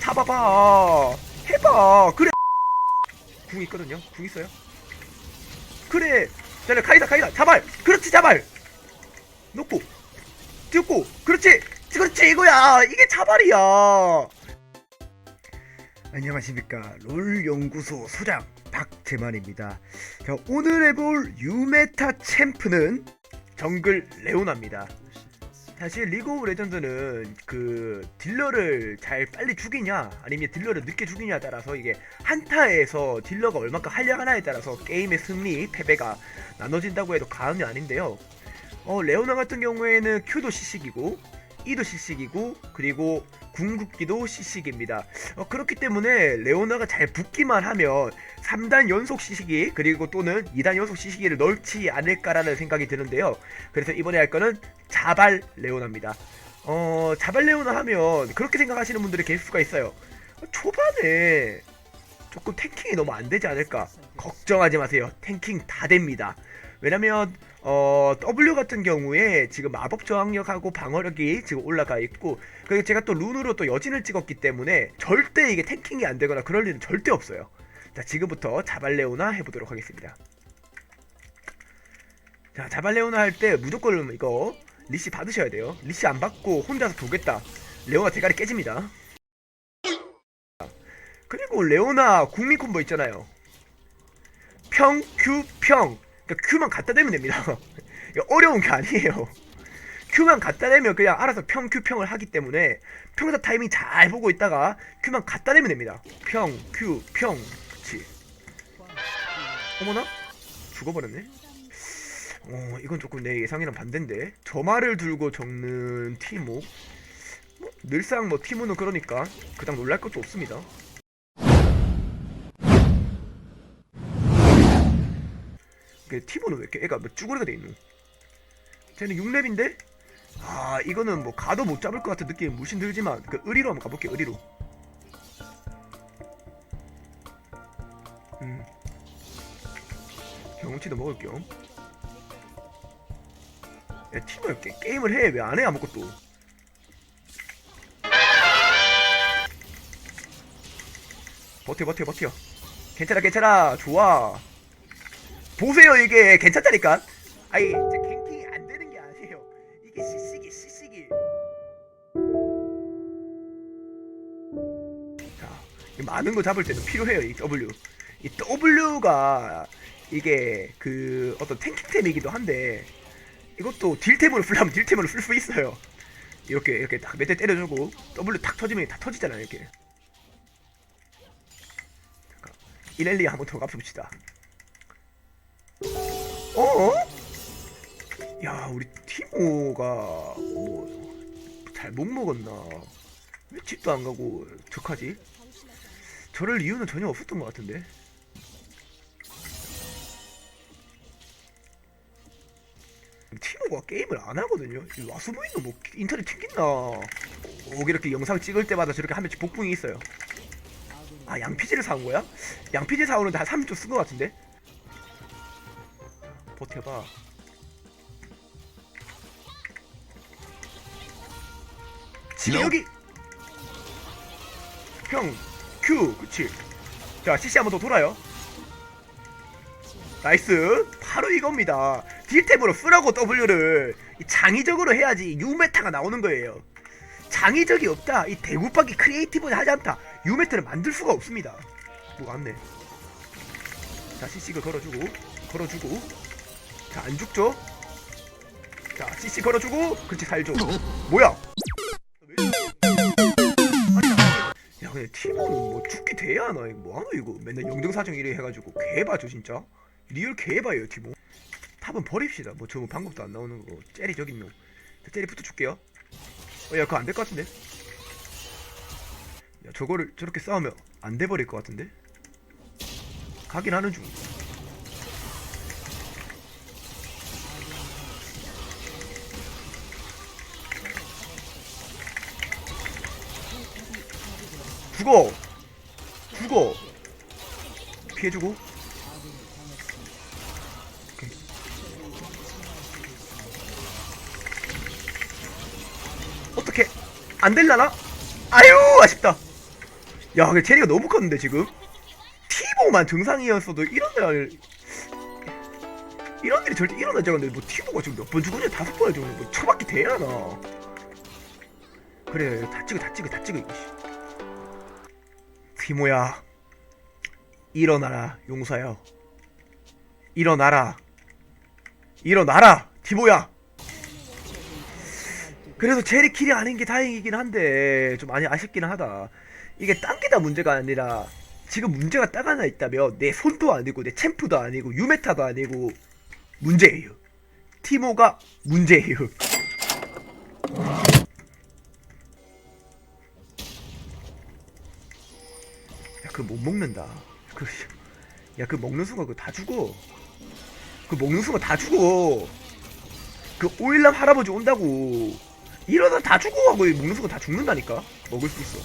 잡아봐. 해봐. 그래. 궁 있거든요. 궁 있어요? 그래. 자네 가이다 가이다. 자발. 그렇지 자발. 놓고. 뛰었고. 그렇지. 그렇지 이거야. 이게 자발이야. 안녕하십니까. 롤연구소 소장 박재만입니다. 자, 오늘 해볼 유메타 챔프는 정글 레오나입니다 사실 리그 오브 레전드는 그 딜러를 잘 빨리 죽이냐 아니면 딜러를 늦게 죽이냐에 따라서 이게 한타에서 딜러가 얼마큼 활약하나에 따라서 게임의 승리, 패배가 나눠진다고 해도 과언이 아닌데요. 어, 레오나 같은 경우에는 Q도 시식이고 E도 시식이고 그리고 궁극기도 시식입니다. 어, 그렇기 때문에 레오나가 잘 붙기만 하면 3단 연속 시식이 그리고 또는 2단 연속 시식이를 넣지 않을까라는 생각이 드는데요. 그래서 이번에 할 거는 자발 레오나입니다. 어, 자발 레오나 하면 그렇게 생각하시는 분들이 계실 수가 있어요. 어, 초반에 조금 탱킹이 너무 안 되지 않을까? 걱정하지 마세요. 탱킹 다 됩니다. 왜냐면 어, W 같은 경우에 지금 마법 저항력하고 방어력이 지금 올라가 있고 그리고 제가 또 룬으로 또 여진을 찍었기 때문에 절대 이게 탱킹이 안 되거나 그럴 일은 절대 없어요. 자, 지금부터 자발레오나 해보도록 하겠습니다. 자, 자발레오나 할 때 무조건 이거 리시 받으셔야 돼요. 리시 안 받고 혼자서 보겠다. 레오나 대가리 깨집니다. 그리고 레오나 국민 콤보 있잖아요. 평, 큐, 평. 그러니까 큐만 갖다 대면 됩니다. 어려운 게 아니에요. 큐만 갖다 대면 그냥 알아서 평, 큐, 평을 하기 때문에 평타 타이밍 잘 보고 있다가 큐만 갖다 대면 됩니다. 평, 큐, 평. 그치. 어머나? 죽어버렸네? 어, 이건 조금 내 예상이랑 반대인데. 저 말을 들고 적는 티모. 뭐, 늘상 뭐 티모는 그러니까 그닥 놀랄 것도 없습니다. 그 티모는 왜 이렇게 애가 뭐 쭈그리가 돼 있노? 쟤는 6렙인데? 아 이거는 뭐 가도 못 잡을 것 같은 느낌이 물씬 들지만 그 의리로 한번 가볼게 의리로. 음. 경험치도 먹을 겸 야, 티모 게, 게임을 해. 왜 안 해 아무것도. 버텨 버텨 버텨. 괜찮아 괜찮아. 좋아 보세요 이게. 괜찮다니까. 아니 진짜 갱킹이 안 되는 게 아니에요. 이게 시식이 시식이 자 이 많은 거 잡을 때는 필요해요 이 W. 이 W가 이게 그 어떤 탱킹템이기도 한데 이것도 딜템으로 쓰려면 딜템으로 쓸 수 있어요. 이렇게 이렇게 딱 몇 대 때려주고 W 탁 터지면 다 터지잖아요 이렇게. 이렐리 한번 더 갚읍시다 어? 야 우리 티모가 뭐 잘 못 먹었나 왜 집도 안 가고 적하지? 저럴 이유는 전혀 없었던 것 같은데 티모가 게임을 안 하거든요 이 와수부인도 뭐 인터넷 튕긴다 꼭 이렇게 영상 찍을 때마다 저렇게 한 번씩 복붕이 있어요 아 양피지를 사온 거야? 양피지 사오는데 한 30초 쓴 것 같은데? 버텨봐. 지금 여기! 형 Q 그치? 자 CC 한번 더 돌아요. 나이스. 바로 이겁니다. 딜템으로 쓰라고 W를 이 장의적으로 해야지 유메타가 나오는 거예요. 장의적이 없다. 이 대구박이 크리에이티브는 하지 않다. 유메타를 만들 수가 없습니다. 뭐 왔네. 자 CC를 걸어주고 걸어주고 자, 안 죽죠? 자, CC 걸어주고, 그렇지, 살죠. 뭐야? 야, 근데 팀원은 뭐 죽기 돼야 하나? 이거 뭐하노, 이거? 맨날 영등사정 1위 해가지고, 개봐죠, 진짜? 리얼 개봐요, 팀원. 탑은 버립시다. 뭐, 저거 방법도 안 나오는 거. 젤리 저기 있노. 자, 젤리 붙어줄게요. 어, 야, 그거 안 될 것 같은데? 야, 저거를 저렇게 싸우면 안 돼버릴 것 같은데? 가긴 하는 중. 죽어. 죽어. 피해주고. 오케이. 안 될라나? 아유 아쉽다. 야 근데 체리가 너무 컸는데 지금? 티보만 정상이었어도 이런 날 이런 일이 절대 일어나지 않는데 뭐 티보가 지금 몇 번 죽었냐? 다섯 번을 죽었냐 뭐 처박기 대야나. 그래 다 찍어 다 찍어 다 찍어 이거 씨. 티모야 일어나라 용사야 일어나라. 일어나라 티모야. 그래서 제리 킬이 아닌 게 다행이긴 한데 좀 많이 아쉽기는 하다. 이게 딴게다 문제가 아니라 지금 문제가 딱 하나 있다면 내 손도 아니고 내 챔프도 아니고 유메타도 아니고 문제예요. 티모가 문제예요 못 먹는다. 그, 야 그 먹는 순간 그거 다 죽어. 그 먹는 순간 다 죽어. 그 오일남 할아버지 온다고. 이러다 다 죽어. 하고 먹는 순간 다 죽는다니까. 먹을 수 있어.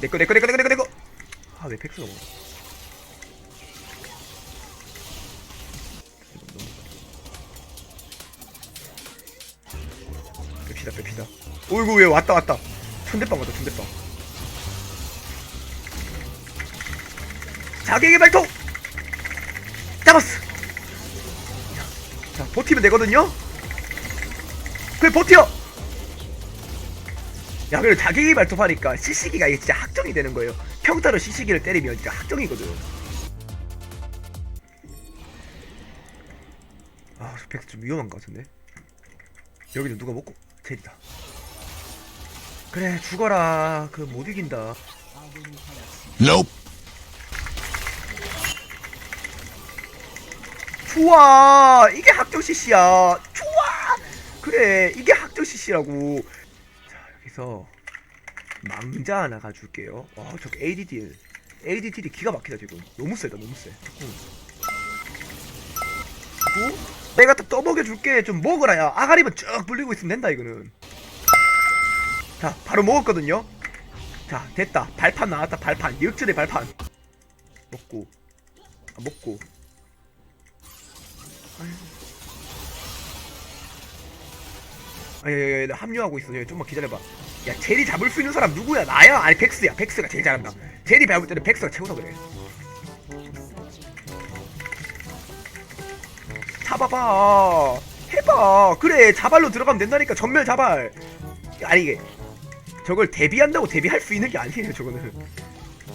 내꺼 내꺼 내꺼 내꺼 내꺼 내꺼 아 왜 팩스가 먹어? 뺍시다 뺍시다. 어이구 왜 왔다 왔다. 천대빵 왔다 천대빵 자객의 발톱! 잡았어. 자 버티면 되거든요? 그래 버텨! 야 그래 자객의 발톱 하니까 시시기가 이게 진짜 확정이 되는 거예요. 평타로 시시기를 때리면 진짜 확정이거든. 아저 팩스 좀 위험한 것 같은데? 여기는 누가 먹고? 젤이다. 그래 죽어라. 그 못 이긴다. Nope. 좋아. 이게 학정 CC야. 좋아. 그래 이게 학정 CC라고. 자 여기서 망자 하나 가줄게요. 와저 ADD ADD 기가 막히다 지금. 너무 세다 너무 세. 응. 그리고 내가 또 떠먹여줄게. 좀 먹어라 야. 아가리만 쭉 불리고 있으면 된다 이거는. 자 바로 먹었거든요. 자 됐다. 발판 나왔다 발판. 역전의 발판. 먹고. 아, 먹고 아예 합류하고 있어. 예, 좀만 기다려봐. 야 제리 잡을 수 있는 사람 누구야? 나야? 아니 백스야. 백스가 제일 잘한다. 제리 배울 때는 백스가 최고다 그래. 잡아봐. 해봐. 그래 자발로 들어가면 된다니까 전멸 자발. 아니 이게 저걸 대비한다고 대비할 수 있는 게 아니에요 저거는.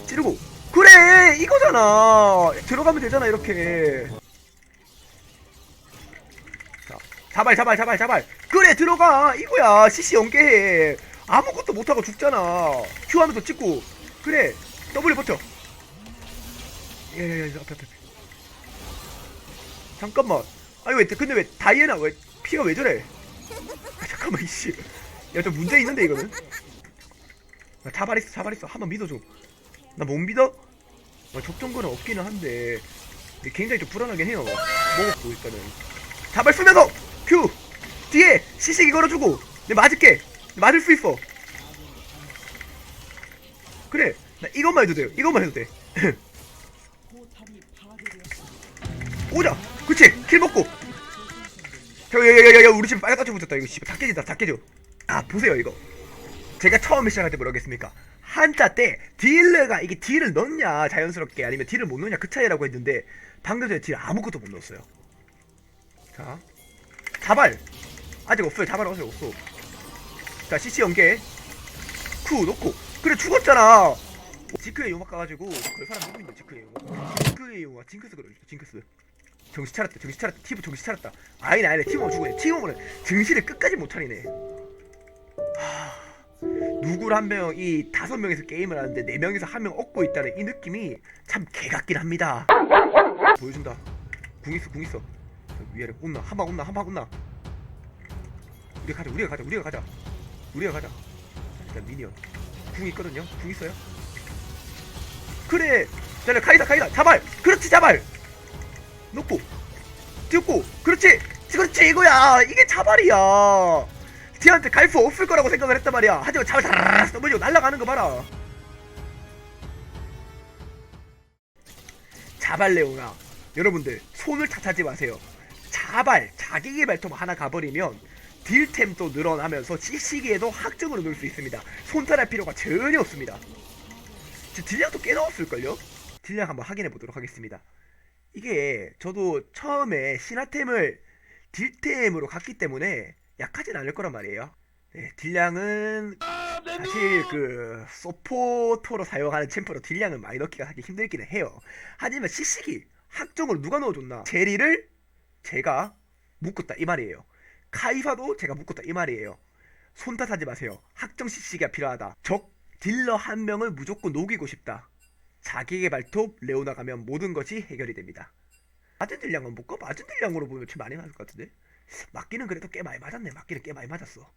찌르고. 그래 이거잖아. 들어가면 되잖아 이렇게. 자발 자발 자발 자발. 그래 들어가. 이거야 CC 연계해. 아무것도 못하고 죽잖아. Q 하면서 찍고. 그래 W 버텨. 예예예 앞에 앞에. 잠깐만. 아니 왜 근데 왜 다이애나 왜 피가 왜 저래? 아, 잠깐만 이씨. 야 좀 문제 있는데 이거는? 나 자발했어 자발했어. 한번 믿어줘. 나 못 믿어? 아, 접종거는 없기는 한데. 굉장히 좀 불안하긴 해요. 먹었고 일단은 자발 쓰면서 큐! 뒤에 시식이 걸어주고 내 맞을게. 맞을 수 있어. 그래 나 이것만 해도 돼요. 이것만 해도 돼. 오자! 그치? 킬 먹고. 야야야야 우리 지금 빨갛게 붙었다. 이거 씨발 다 깨진다 다 깨져. 아 보세요 이거. 제가 처음에 시작할 때 뭐라겠습니까? 한자 때 딜러가 이게 딜을 넣냐 자연스럽게 아니면 딜을 못 넣냐 그 차이라고 했는데 방금 전에 딜 아무것도 못 넣었어요. 자 자발. 아직 없어요. 자발 아직 없어. 자 CC 연계. 쿠 놓고. 그래 죽었잖아. 지크의 용악 가가지고 그 사람 누구 있는 지크의 용악 지크의 용악 징크스 그래 징크스. 정신 차렸다 정신 차렸다. 티브 정신 차렸다. 아니네 아니네. 티모가 죽어네. 티모는 정신을 끝까지 못 차리네. 하... 누구를 한 명 이 다섯 명에서 게임을 하는데 네 명에서 한 명 얻고 있다는 이 느낌이 참 개같긴 합니다. 보여준다. 궁 있어 궁 있어 위아래 온나 한방 온나 한방 온나. 우리가 가자 우리가 가자 우리가 가자. 우리가 가자. 자, 일단 미니언. 궁 있거든요? 궁 있어요? 그래! 자 카이다 카이다. 자발 그렇지 자발 놓고 뛰었고. 그렇지 그렇지 이거야. 이게 자발이야. 뒤한테 갈 수 없을 거라고 생각을 했단 말이야. 하지만 자발 넘어지고 날아가는 거 봐라. 자발 레오나 여러분들 손을 탓하지 마세요 자발 자기의 발톱 하나 가버리면 딜템도 늘어나면서 CC기에도 학적으로 넣을 수 있습니다. 손탈할 필요가 전혀 없습니다. 딜량도 꽤 나왔을걸요? 딜량 한번 확인해 보도록 하겠습니다. 이게 저도 처음에 신화템을 딜템으로 갔기 때문에 약하진 않을 거란 말이에요. 네, 딜량은 사실 그 소포토로 사용하는 챔프로 딜량은 많이 넣기가 하기 힘들기는 해요. 하지만 CC기 학종으로 누가 넣어줬나? 제리를 제가 묶었다 이 말이에요. 카이사도 제가 묶었다 이 말이에요. 손 탓하지 마세요. 학정 CC기가 필요하다. 적 딜러 한 명을 무조건 녹이고 싶다. 자기의 발톱 레오나 가면 모든 것이 해결이 됩니다. 맞은 딜량은 묶어? 맞은 딜량으로 보면 좀 많이 맞을 것 같은데? 맞기는 그래도 꽤 많이 맞았네. 맞기는 꽤 많이 맞았어.